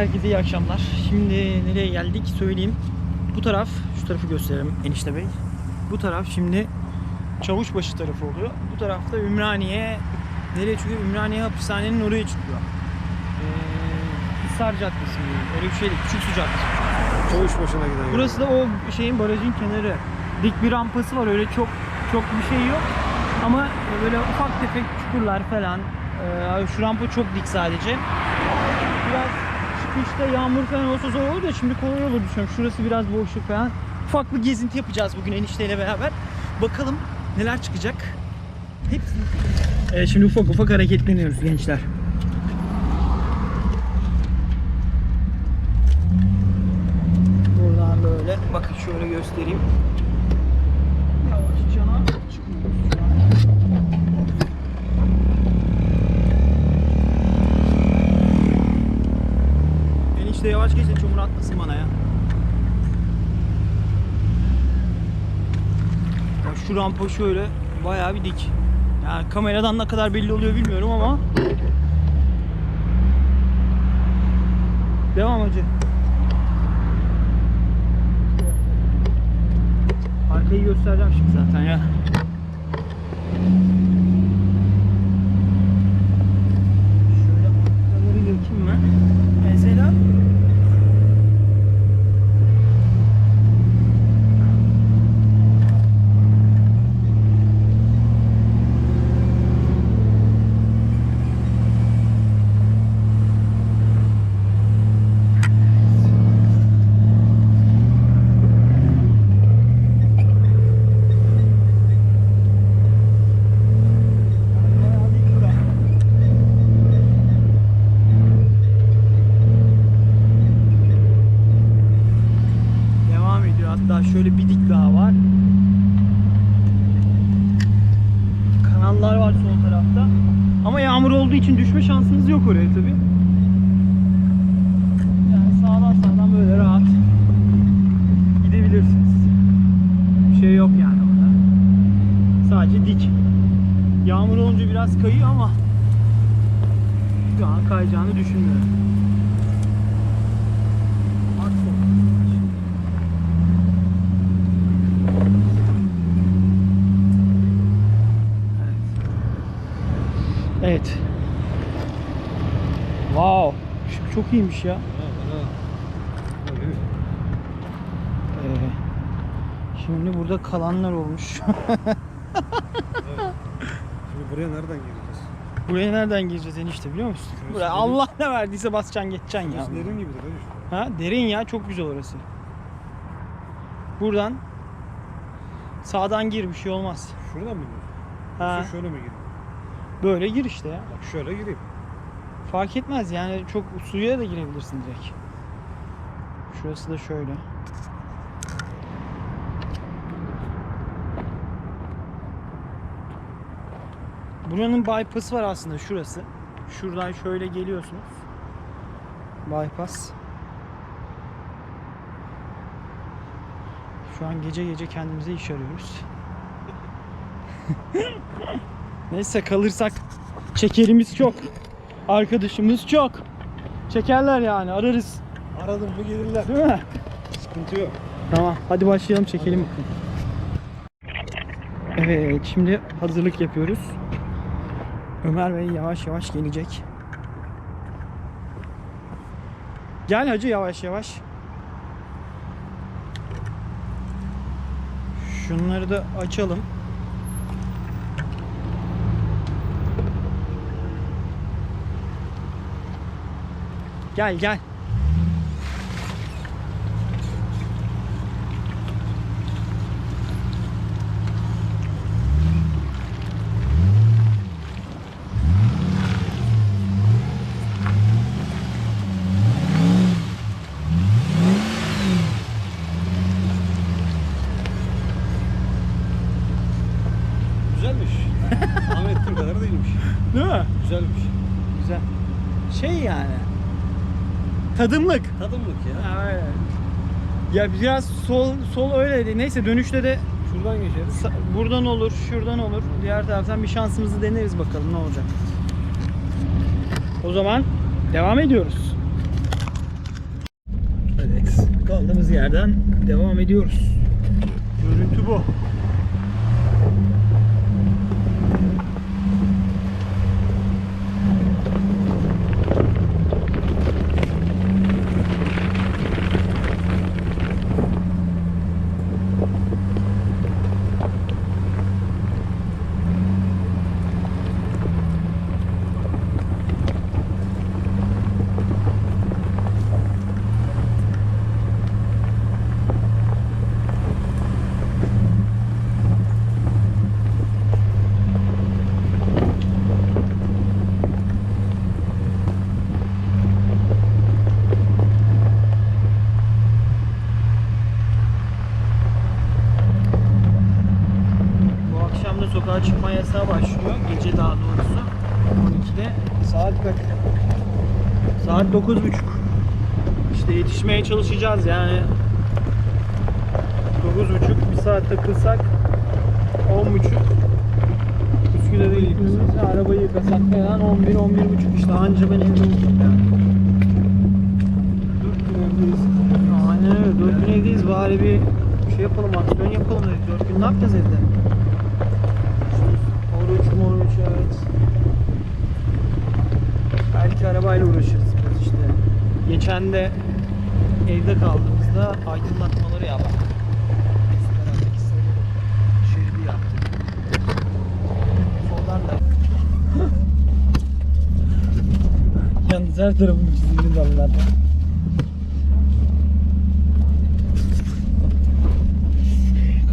Herkese iyi akşamlar. Şimdi nereye geldik söyleyeyim. Bu taraf, şu tarafı gösterelim enişte bey. Bu taraf şimdi Çavuşbaşı tarafı oluyor. Bu tarafta Ümraniye. Nereye çıkıyor? Ümraniye hapishanenin oraya çıkıyor. Ee, Hisar Caddesi mi? Öyle bir şeydi. Küçük Su Caddesi. Çavuş başına giden. Burası da o şeyin barajın kenarı. Dik bir rampası var. Öyle çok çok bir şey yok. Ama böyle ufak tefek çukurlar falan. Ee, şu rampa çok dik sadece. Biraz çıkışta yağmur falan olsa zor olur da şimdi kolay olur düşünüyorum. Şurası biraz boşluk falan. Ufak bir gezinti yapacağız bugün enişteyle beraber. Bakalım neler çıkacak. Hepsini. Ee, şimdi ufak ufak hareketleniyoruz gençler. Buradan böyle bakın şöyle göstereyim. Yavaşça çıkmıyoruz şu an. Enişte yavaş geç de çamur atmasın bana ya. Bak şu rampa şöyle bayağı bir dik. Yani kameradan ne kadar belli oluyor bilmiyorum ama. Devam hacı. Arkayı göstereceğim şimdi zaten ya. Şöyle arkaları yakayım ben. Mesela bayağı dik bura. Devam ediyor. Hatta şöyle bir dik daha var. Kanallar var sol tarafta. Ama yağmur olduğu için düşme şansınız yok oraya tabi. Yani sağdan sağdan böyle rahat gidebilirsiniz. Bir şey yok yani orada. Sadece dik. Yağmur olunca biraz kayıyor ama şu an kayacağını düşünmüyorum. Evet. Evet. Wow. Şu çok iyiymiş ya. Ee, şimdi burada kalanlar olmuş. Şimdi buraya nereden gireceğiz? Buraya nereden gireceğiz enişte biliyor musun? Şurası Buraya derin. Allah ne verdiyse basacaksın geçeceksin ya. Burası derin gibidir hadi. Ha derin ya çok güzel orası. Buradan sağdan gir bir şey olmaz. Şuradan mı gidiyorsun? Ha Yoksa şöyle mi gireyim? böyle gir işte ya. Bak şöyle gireyim. Fark etmez yani çok suya da girebilirsin direkt. Şurası da şöyle. Buranın bypass'ı var aslında şurası. Şuradan şöyle geliyorsunuz. Bypass. Şu an gece gece kendimize iş arıyoruz. Neyse kalırsak çekerimiz çok. Arkadaşımız çok. Çekerler yani ararız. Aradım mı gelirler. Değil mi? Sıkıntı yok. Tamam hadi başlayalım çekelim. Evet şimdi hazırlık yapıyoruz. Ömer Bey yavaş yavaş gelecek. Gel hacı yavaş yavaş. Şunları da açalım. Gel gel. Güzelmiş. Tahmin ettiğim kadar değilmiş. Değil mi? Güzelmiş. Güzel. Şey yani. Tadımlık. Tadımlık ya. Ha, öyle. Ya biraz sol sol öyleydi. Neyse dönüşte de Şuradan geçeriz. sa- buradan olur, şuradan olur. Diğer taraftan bir şansımızı deneriz bakalım ne olacak. O zaman devam ediyoruz. kaldığımız yerden devam ediyoruz. Görüntü. Bu akşam da sokağa çıkma yasağı başlıyor. Gece daha doğrusu. 12'de. Saat kaç? Saat 9.30. İşte yetişmeye çalışacağız yani. 9.30 bir saat takılsak 10.30 Üsküdar'a gittiğimizde arabayı yıkasak falan 11 11.30 işte anca ben evde olurum yani. 4 gün evdeyiz. Aynen öyle 4 gün evdeyiz bari bir şey yapalım aksiyon yapalım dedik 4 gün ne yapacağız evde? Oruç moruç evet. Belki arabayla uğraşırız. Geçen de evde kaldığımızda aydınlatmaları yaptık. Şeridi yaptık. Soldan da Yalnız her tarafım çizildi zaten.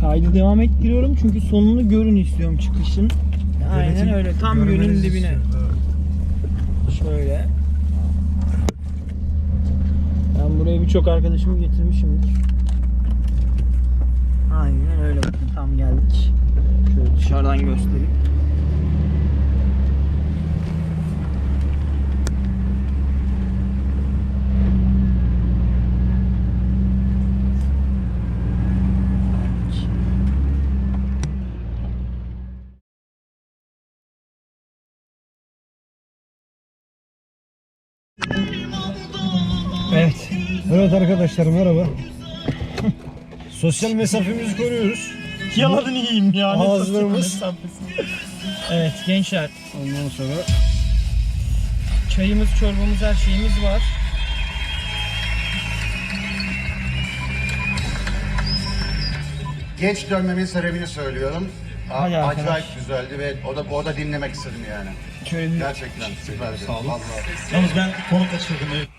Kaydı devam ettiriyorum çünkü sonunu görün istiyorum çıkışın. Aynen öyle. Tam gölün dibine. Şöyle. Ben buraya birçok arkadaşımı getirmişimdir. Aynen öyle bakın tam geldik. Şöyle dışarıdan göstereyim. Arkadaşlar merhaba. Sosyal mesafemizi koruyoruz. Yalanını yiyeyim ya. ne Ağızlarımız- mesafesi. Evet gençler. Ondan sonra Çayımız, çorbamız, her şeyimiz var. Geç dönmemin sebebini söylüyorum. A- Hadi arkadaş. Acayip güzeldi ve o da orada dinlemek istedim yani. Şöyle bir... Gerçekten süperdi. Sağ olun. Yalnız ben konu kaçırdım. Evet.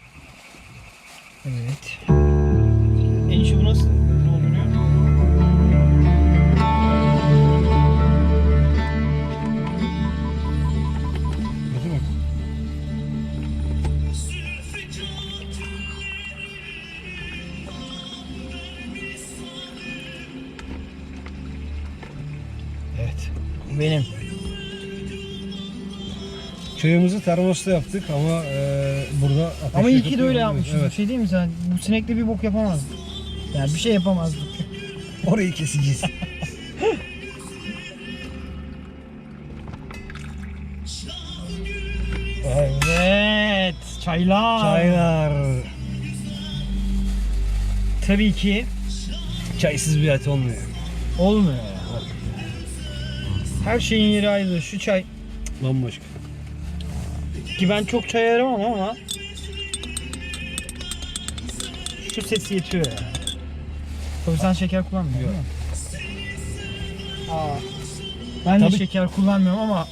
Çayımızı termosta yaptık ama e, burada ateş Ama iyi ki de öyle yapmışız. Bir Evet. şey değil mi sen? Bu sinekle bir bok yapamazdık. Yani bir şey yapamazdık. Orayı keseceğiz. Evet. Çaylar. Çaylar. Tabii ki Çaysız bir hayat olmuyor. olmuyor ya. Her şeyin yeri ayrı. Şu çay Bambaşka. Ki ben çok çay aramam ama şu ses yetiyor ya. Tabii sen şeker kullanmıyorsun değil mi? Aa. Ben de Tabii. şeker kullanmıyorum ama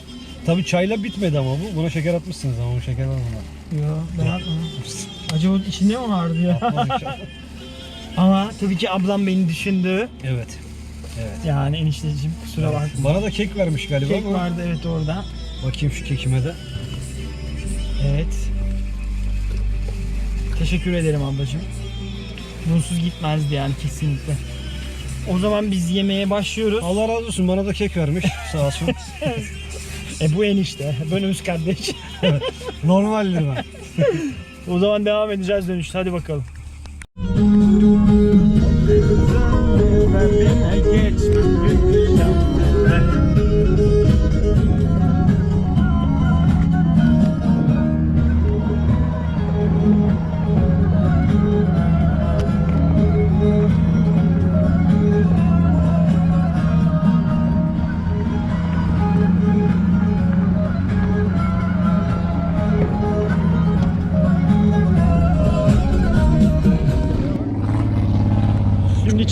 Tabii çayla bitmedi ama bu. Buna şeker atmışsınız ama bu şeker var buna. Yo ben atmadım. Acaba içinde mi vardı ya? Atmadık. Ama tabii ki ablam beni düşündü. evet. Evet. Yani enişteciğim kusura bakma. Bana da kek vermiş galiba. Kek ama- vardı evet orada. Bakayım şu kekime de. Teşekkür ederim ablacığım. Bunsuz gitmezdi yani kesinlikle. O zaman biz yemeğe başlıyoruz. Allah razı olsun bana da kek vermiş sağ olsun. E bu enişte. Bölümümüz kardeş. Normaldir ben. o zaman devam edeceğiz dönüşte. Hadi bakalım.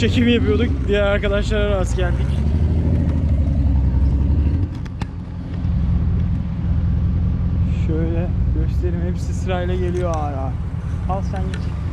Çekimi yapıyorduk. Diğer arkadaşlara rast geldik. Şöyle göstereyim. Hepsi sırayla geliyor ağır. Al sen geç.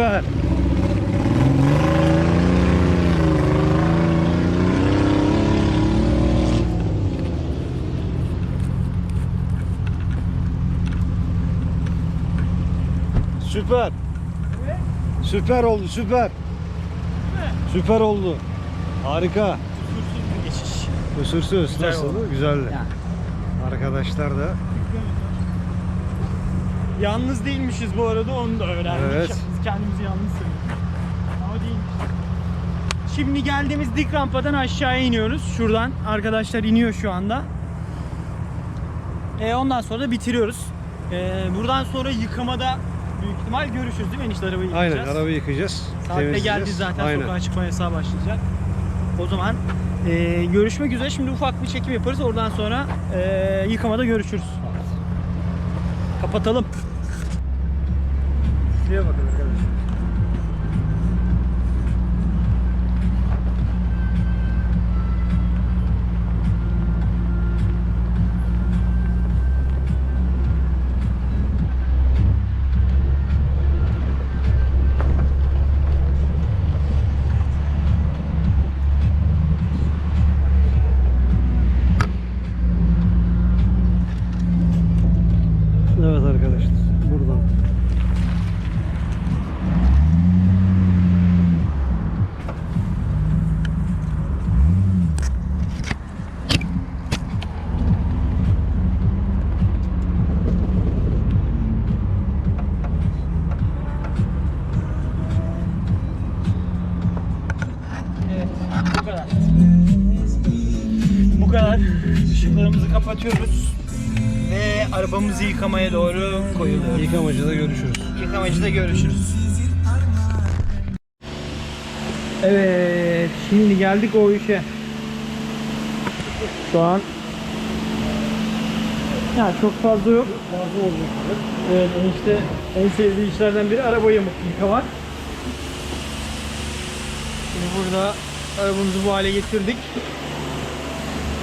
Süper. Süper. Süper oldu süper. Süper oldu. Harika. Kusursuz bir geçiş. Kusursuz. Güzel Nasıl? oldu. Güzeldi. Ya. Arkadaşlar da Yalnız değilmişiz bu arada onu da öğrendik. Evet. Kendimizi yalnız sanıyorduk. Ama değilmiş. Şimdi geldiğimiz dik rampadan aşağıya iniyoruz. Şuradan arkadaşlar iniyor şu anda. E, ondan sonra da bitiriyoruz. E, buradan sonra yıkamada büyük ihtimal görüşürüz değil mi enişte arabayı yıkayacağız. aynen arabayı yıkayacağız. Saat de temizleyeceğiz. geldi zaten Aynen. sokağa çıkma yasağı başlayacak. O zaman e, görüşmek üzere. Şimdi ufak bir çekim yaparız. Oradan sonra e, yıkamada görüşürüz. Kapatalım. Şuraya bakın kapatıyoruz. Ve arabamızı yıkamaya doğru koyuluyoruz. yıkamacıda görüşürüz. Yıkamacıda görüşürüz. Evet, şimdi geldik o işe. Şu an ya çok fazla yok. Fazla olacak. Evet, enişte en sevdiği işlerden biri araba yamuk yıkamak. Şimdi burada arabamızı bu hale getirdik.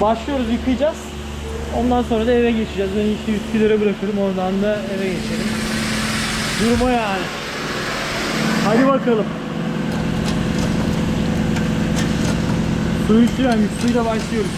Başlıyoruz yıkayacağız. Ondan sonra da eve geçeceğiz. Ben işte Üsküdar'a bırakırım. Oradan da eve geçelim. Durma yani. Hadi bakalım. Suyu sürüyorum. Suyla başlıyoruz.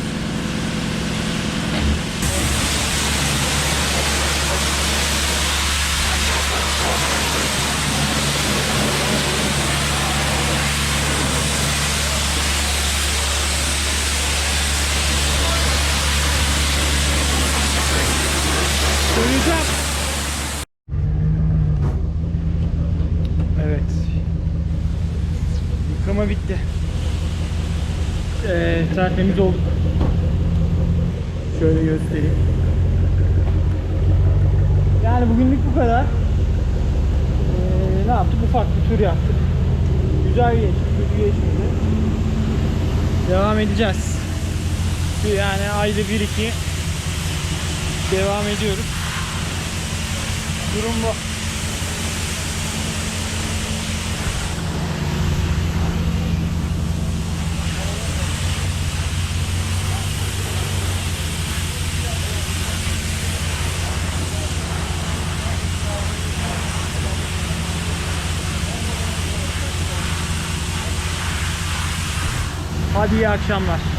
Söyleyeceğim. Evet. Yıkama bitti. Ee, tertemiz olduk. Şöyle göstereyim. Yani bugünlük bu kadar. Ee, ne yaptık? Ufak bir tur yaptık. Güzel geçti, kötü geçmedi. Devam edeceğiz. Yani ayda bir iki devam ediyoruz. Durum bu. Hadi iyi akşamlar.